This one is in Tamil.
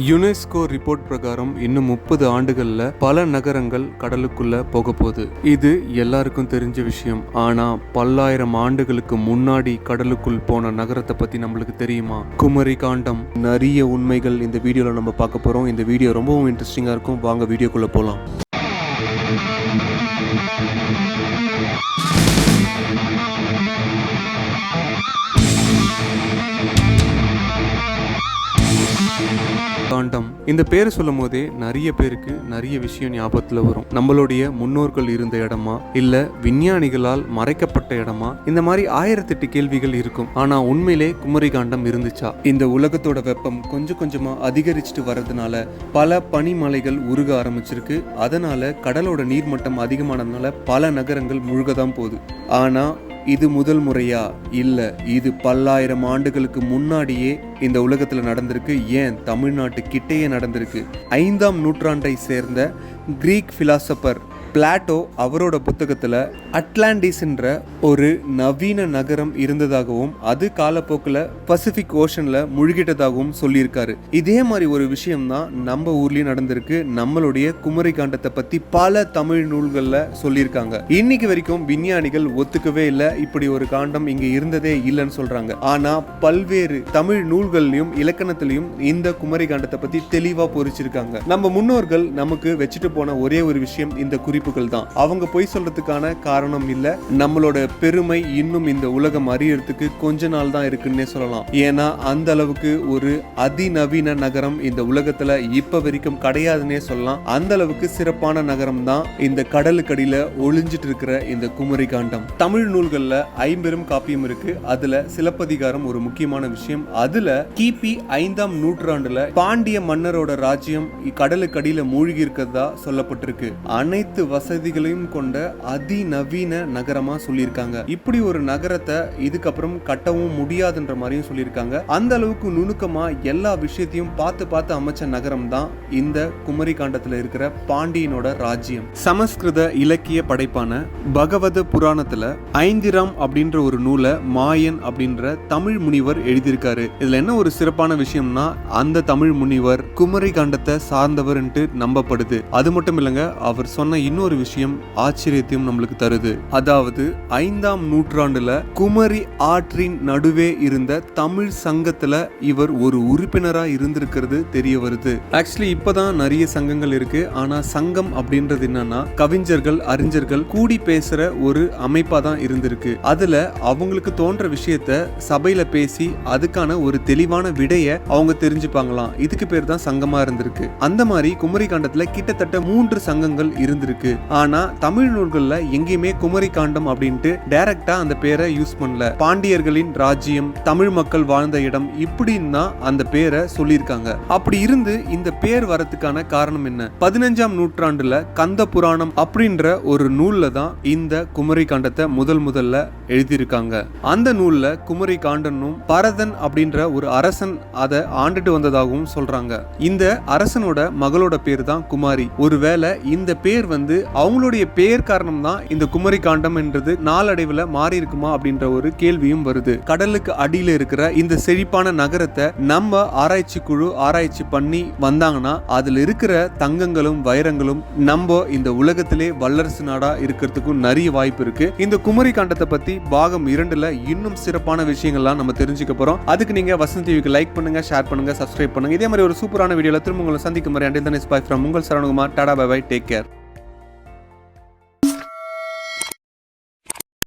யுனெஸ்கோ ரிப்போர்ட் பிரகாரம் இன்னும் முப்பது ஆண்டுகளில் பல நகரங்கள் கடலுக்குள்ள போக போகுது. இது எல்லாருக்கும் தெரிஞ்ச விஷயம். ஆனா பல்லாயிரம் ஆண்டுகளுக்கு முன்னாடி கடலுக்குள் போன நகரத்தை பத்தி நம்மளுக்கு தெரியுமா? குமரி காண்டம். நிறைய உண்மைகள் இந்த வீடியோல நம்ம பார்க்க போறோம். இந்த வீடியோ ரொம்பவும் இன்ட்ரெஸ்டிங்கா இருக்கும். வாங்க வீடியோக்குள்ள போலாம். இந்த பேரை சொல்லும் போதே நிறைய பேருக்கு நிறைய விஷயம் ஞாபகத்தில் வரும். நம்மளுடைய முன்னோர்கள் இருந்த இடமா இல்ல விஞ்ஞானிகளால் மறைக்கப்பட்ட இடமா? இந்த மாதிரி ஆயிரத்தெட்டு கேள்விகள் இருக்கும். ஆனா உண்மையிலே குமரி காண்டம் இருந்துச்சா? இந்த உலகத்தோட வெப்பம் கொஞ்சம் கொஞ்சமா அதிகரிச்சுட்டு வர்றதுனால பல பனிமலைகள் உருக ஆரம்பிச்சிருக்கு. அதனால கடலோட நீர்மட்டம் அதிகமானதுனால பல நகரங்கள் முழுகதான் போகுது. ஆனா இது முதல் முறையா? இல்லை இது பல்லாயிரம் ஆண்டுகளுக்கு முன்னாடியே இந்த உலகத்தில் நடந்திருக்கு ஏன் தமிழ்நாட்டு கிட்டேயே நடந்திருக்கு? ஐந்தாம் நூற்றாண்டை சேர்ந்த கிரீக் பிலாசபர் பிளாட்டோ அவரோட புத்தகத்தில் அட்லாண்டிஸ்ன்ற ஒரு நவீன நகரம் இருந்ததாகவும் அது காலப்போக்கில் பசிபிக் ஓஷனில் முழுகிட்டதாகவும் சொல்லியிருக்காரு. இதே மாதிரி ஒரு விஷயம் தான் நம்ம ஊர்லேயும் நடந்திருக்கு. நம்மளுடைய குமரி காண்டத்தை பற்றி பல தமிழ் நூல்களில் சொல்லியிருக்காங்க. இன்னைக்கு வரைக்கும் விஞ்ஞானிகள் ஒத்துக்கவே இல்லை. இப்படி ஒரு காண்டம் இங்கே இருந்ததே இல்லைன்னு சொல்கிறாங்க ஆனால் பல்வேறு தமிழ் நூல்கள்லையும் இலக்கணத்திலையும் இந்த குமரி காண்டத்தை பற்றி தெளிவாக பொறிச்சிருக்காங்க. நம்ம முன்னோர்கள் நமக்கு வச்சுட்டு போன ஒரே ஒரு விஷயம் இந்த குறிப்புகள் தான். அவங்க பொய் சொல்றதுக்கான காரணம் இல்ல. நம்மளோட பெருமை இன்னும் இந்த உலகம் அறியறதுக்கு கொஞ்ச நாள் தான் இருக்குன்னே சொல்லலாம். ஏன்னா அந்த அளவுக்கு ஒரு அதிநவீன நகரம் இந்த உலகத்துல இப்ப வரைக்கும் கிடையாதுன்னே சொல்லலாம். அந்த அளவுக்கு சிறப்பான நகரம் தான் இந்த கடலுக்கடியில ஒளிஞ்சிட்டு இருக்கிற இந்த குமரி காண்டம். தமிழ் நூல்கள்ல ஐம்பெரும் காப்பியம் இருக்கு. அதுல சிலப்பதிகாரம் ஒரு முக்கியமான விஷயம். அதுல கிபி ஐந்தாம் நூற்றாண்டுல பாண்டிய மன்னரோட ராஜ்யம் கடலுக்கடியில மூழ்கி இருக்கிறதா சொல்லப்பட்டிருக்கு. அனைத்து வசதிகளையும் கொண்ட அதிநவீன நகரமா சொல்லியிருக்காங்க. இப்படி ஒரு நகரத்தை இதுக்கப்புறம் கட்டவும் முடியாதுன்ற மாதிரியும் சொல்லியிருக்காங்க. அந்த அளவுக்கு நுணுக்கமா எல்லா விஷயத்தையும் பார்த்து பார்த்து அமைச்ச நகரம் தான் இந்த குமரி காண்டத்துல இருக்கிற பாண்டியனோட ராஜ்யம். சமஸ்கிருத இலக்கிய படைப்பான பகவத புராணத்துல ஐந்திராம் அப்படின்ற ஒரு நூலை மாயன் அப்படின்ற தமிழ் முனிவர் எழுதியிருக்காரு. இதுல என்ன ஒரு சிறப்பான விஷயம்னா அந்த தமிழ் முனிவர் குமரி காண்டத்தை சார்ந்தவர்ன்ட்டு நம்பப்படுது. அது மட்டும் இல்லைங்க அவர் சொன்ன இன்னும் இன்னொரு விஷயம் ஆச்சரியத்தையும் நம்மளுக்கு தருது. அதாவது ஐந்தாம் நூற்றாண்டுல குமரி ஆற்றின் நடுவே இருந்த தமிழ் சங்கத்துல இவர் ஒரு உறுப்பினரா இருந்திருக்கிறது தெரிய வருது. ஆக்சுவலி இப்பதான் நிறைய சங்கங்கள் இருக்கு. ஆனா சங்கம் அப்படின்றது என்னன்னா கவிஞர்கள் அறிஞர்கள் கூடி பேசுற ஒரு அமைப்பா தான் இருந்திருக்கு. அதுல அவங்களுக்கு தோன்ற விஷயத்த சபையில பேசி அதுக்கான ஒரு தெளிவான விடைய அவங்க தெரிஞ்சுப்பாங்களாம். இதுக்கு பேர் தான் சங்கமா இருந்திருக்கு. அந்த மாதிரி குமரி காண்டத்துல கிட்டத்தட்ட மூன்று சங்கங்கள் இருந்திருக்கு. ஆனா தமிழ் நூல்கள்ல எங்கேயுமே குமரி காண்டம் அப்படின்ட்டு டைரக்டா அந்த பேரை யூஸ் பண்ணல. பாண்டியர்களின் ராஜ்யம் தமிழ் மக்கள் வாழ்ந்த இடம் இப்படின்னு தான் அந்த பேரை சொல்லியிருக்காங்க. அப்படி இருந்து இந்த பேர் வரத்துக்கான காரணம் என்ன? பதினஞ்சாம் நூற்றாண்டுல கந்த புராணம் அப்படின்ற ஒரு நூல்ல தான் இந்த குமரி காண்டத்தை முதல் முதல்ல எழுதியிருக்காங்க. அந்த நூல்ல குமரி காண்டனும் பரதன் அப்படின்ற ஒரு அரசன் அதை ஆண்டுட்டு வந்ததாகவும் சொல்றாங்க. இந்த அரசனோட மகளோட பேர் தான் குமாரி. ஒருவேளை இந்த பேர் வந்து அவங்களுடைய பேர் காரணம் தான் இந்த குமரி காண்டம் என்றது நாளடைவில் மாறி இருக்குமா அப்படின்ற ஒரு கேள்வியும் வருது. கடலுக்கு அடியில் இருக்கிற இந்த செழிப்பான நகரத்தை நம்ம ஆராய்ச்சி குழு ஆராய்ச்சி பண்ணி வந்தாங்கன்னா அதில் இருக்கிற தங்கங்களும் வைரங்களும் நம்ம இந்த உலகத்திலே வல்லரசு நாடா இருக்கிறதுக்கும் நிறைய வாய்ப்பு இருக்கு. இந்த குமரி காண்டத்தை பத்தி பாகம் இரண்டுல இன்னும் சிறப்பான விஷயங்கள்லாம் நம்ம தெரிஞ்சுக்க போறோம். அதுக்கு நீங்க வசந்த் டிவிக்கு லைக் பண்ணுங்க ஷேர் பண்ணுங்க சப்ஸ்கிரைப் பண்ணுங்க. இதே மாதிரி ஒரு சூப்பரான வீடியோல திரும்ப உங்களை சந்திக்கும் மாதிரி அண்டில் தன் பாய் ஃப்ரம் உங்கள் Saravanakumar. Tata bye bye take care